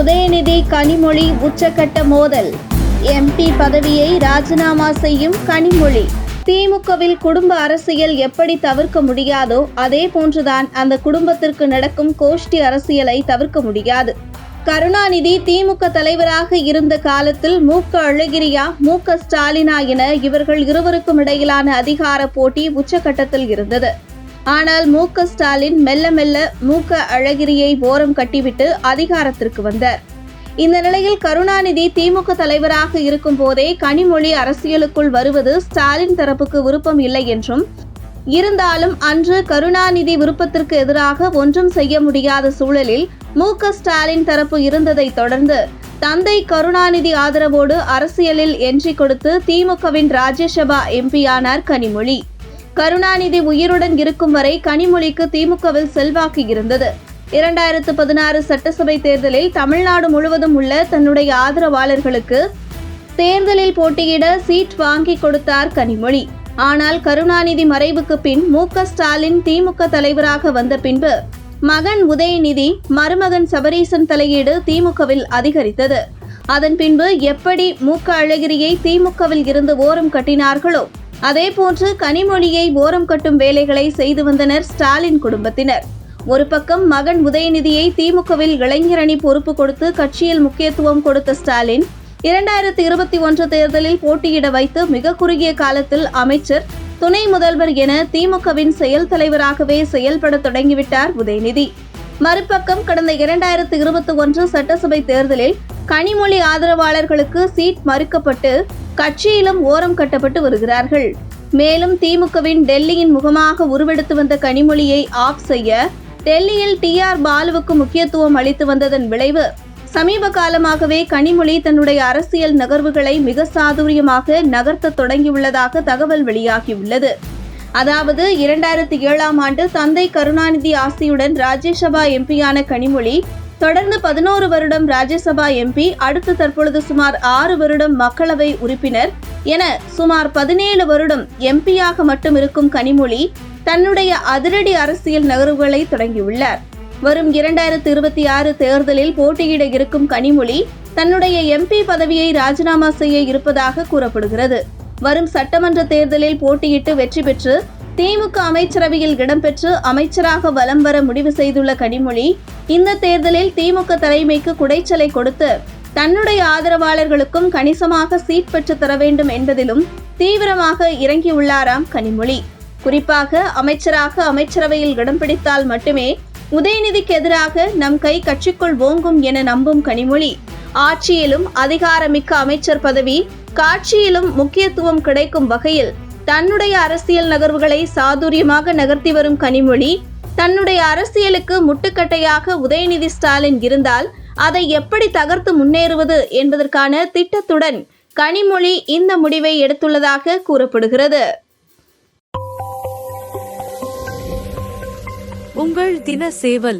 உதயநிதி கனிமொழி உச்சக்கட்ட மோதல். எம்பி பதவியை ராஜினாமா செய்யும் கனிமொழி. திமுகவில் குடும்ப அரசியல் எப்படி தவிர்க்க முடியாதோ அதே போன்றுதான் அந்த குடும்பத்திற்கு நடக்கும் கோஷ்டி அரசியலை தவிர்க்க முடியாது. கருணாநிதி திமுக தலைவராக இருந்த காலத்தில் மூக்க அழகிரியா மூக்க ஸ்டாலினா என இவர்கள் இருவருக்கும் இடையிலான அதிகார போட்டி உச்சகட்டத்தில் இருந்தது. ஆனால் மூக்க ஸ்டாலின் மெல்ல மெல்ல மூக்க அழகிரியை ஓரம் கட்டிவிட்டு அதிகாரத்திற்கு வந்தார். இந்த நிலையில் கருணாநிதி திமுக தலைவராக இருக்கும் போதே கனிமொழி அரசியலுக்குள் வருவது ஸ்டாலின் தரப்புக்கு விருப்பம் இல்லை என்றும் இருந்தாலும் அன்று கருணாநிதி விருப்பத்திற்கு எதிராக ஒன்றும் செய்ய முடியாத சூழலில் மு ஸ்டாலின் தரப்பு இருந்ததை தொடர்ந்து தந்தை கருணாநிதி ஆதரவோடு அரசியலில் என்ட்ரி கொடுத்து திமுகவின் ராஜ்யசபா எம்பியானார் கனிமொழி. கருணாநிதி உயிருடன் இருக்கும் வரை கனிமொழிக்கு திமுகவில் செல்வாக்கு இருந்தது. இரண்டாயிரத்து பதினாறு சட்டசபை தேர்தலில் தமிழ்நாடு முழுவதும் உள்ள தன்னுடைய ஆதரவாளர்களுக்கு தேர்தலில் போட்டியிட சீட் வாங்கி கொடுத்தார் கனிமொழி. ஆனால் கருணாநிதி மறைவுக்கு பின் மு. ஸ்டாலின் திமுக தலைவராக வந்த பின்பு மகன் உதயநிதி மருமகன் சபரீசன் தலையீடு திமுகவில் அதிகரித்தது. அதன் பின்பு எப்படி மு. க. அழகிரியை திமுகவில் இருந்து ஓரம் கட்டினார்களோ? அதேபோன்று கனிமொழியை ஓரம் கட்டும் வேலைகளை செய்து வந்தனர் ஸ்டாலின் குடும்பத்தினர். ஒரு பக்கம் மகன் உதயநிதியை திமுகவில் இளைஞரணி பொறுப்பு கொடுத்து கட்சியில் முக்கியத்துவம் கொடுத்த ஸ்டாலின் இரண்டாயிரத்தி இருபத்தி ஒன்று தேர்தலில் போட்டியிட வைத்து மிக குறுகிய காலத்தில் அமைச்சர் துணை முதல்வர் என திமுகவின் செயல் தலைவராகவே செயல்பட தொடங்கிவிட்டார் உதயநிதி. மறுபக்கம் கடந்த இரண்டாயிரத்து இருபத்தி ஒன்று சட்டசபை தேர்தலில் கனிமொழி ஆதரவாளர்களுக்கு சீட் மறுக்கப்பட்டு கட்சியிலும் ஓரம் கட்டப்பட்டு வருகிறார்கள். மேலும் திமுகவின் டெல்லியின் முகமாக உருவெடுத்து வந்த கனிமொழியை ஆஃப் செய்ய டெல்லியில் டி ஆர் பாலுவுக்கு முக்கியத்துவம் அளித்து வந்ததன் விளைவு சமீப காலமாகவே கனிமொழி தன்னுடைய அரசியல் நகர்வுகளை மிக சாதுரியமாக நகர்த்த தொடங்கியுள்ளதாக தகவல் வெளியாகியுள்ளது. அதாவது இரண்டாயிரத்தி ஏழாம் ஆண்டு தந்தை கருணாநிதி ஆசியுடன் ராஜ்யசபா எம்பியான கனிமொழி தொடர்ந்து பதினோரு வருடம் ராஜ்யசபா எம்பி அடுத்து தற்பொழுது சுமார் ஆறு வருடம் மக்களவை உறுப்பினர் என சுமார் பதினேழு வருடம் எம்பியாக மட்டும் இருக்கும் கனிமொழி தன்னுடைய அதிரடி அரசியல் நகர்வுகளை தொடங்கியுள்ளார். வரும் இரண்டாயிரத்து இருபத்தி ஆறு தேர்தலில் போட்டியிட இருக்கும் கனிமொழி தன்னுடைய எம்பி பதவியை ராஜினாமா செய்ய இருப்பதாக கூறப்படுகிறது. வரும் சட்டமன்ற தேர்தலில் போட்டியிட்டு வெற்றி பெற்று திமுக அமைச்சரவையில் இடம்பெற்று அமைச்சராக வலம் வர முடிவு செய்துள்ள கனிமொழி இந்த தேர்தலில் திமுக தலைமைக்கு குடைச்சலை கொடுத்து தன்னுடைய ஆதரவாளர்களுக்கும் கணிசமாக சீட் பெற்று தர வேண்டும் என்பதிலும் தீவிரமாக இறங்கியுள்ளாராம் கனிமொழி. குறிப்பாக அமைச்சராக அமைச்சரவையில் இடம் பிடித்தால் மட்டுமே உதயநிதிக்கு எதிராக நம் கை கட்சிக்குள் ஓங்கும் என நம்பும் கனிமொழி ஆட்சியிலும் அதிகாரமிக்க அமைச்சர் பதவி காட்சியிலும் முக்கியத்துவம் கிடைக்கும் வகையில் தன்னுடைய அரசியல் நகர்வுகளை சாதுரியமாக நகர்த்தி வரும் கனிமொழி தன்னுடைய அரசியலுக்கு முட்டுக்கட்டையாக உதயநிதி ஸ்டாலின் இருந்தால் அதை எப்படி தகர்த்து முன்னேறுவது என்பதற்கான திட்டத்துடன் கனிமொழி இந்த முடிவை எடுத்துள்ளதாக கூறப்படுகிறது. உங்கள் தின சேவல்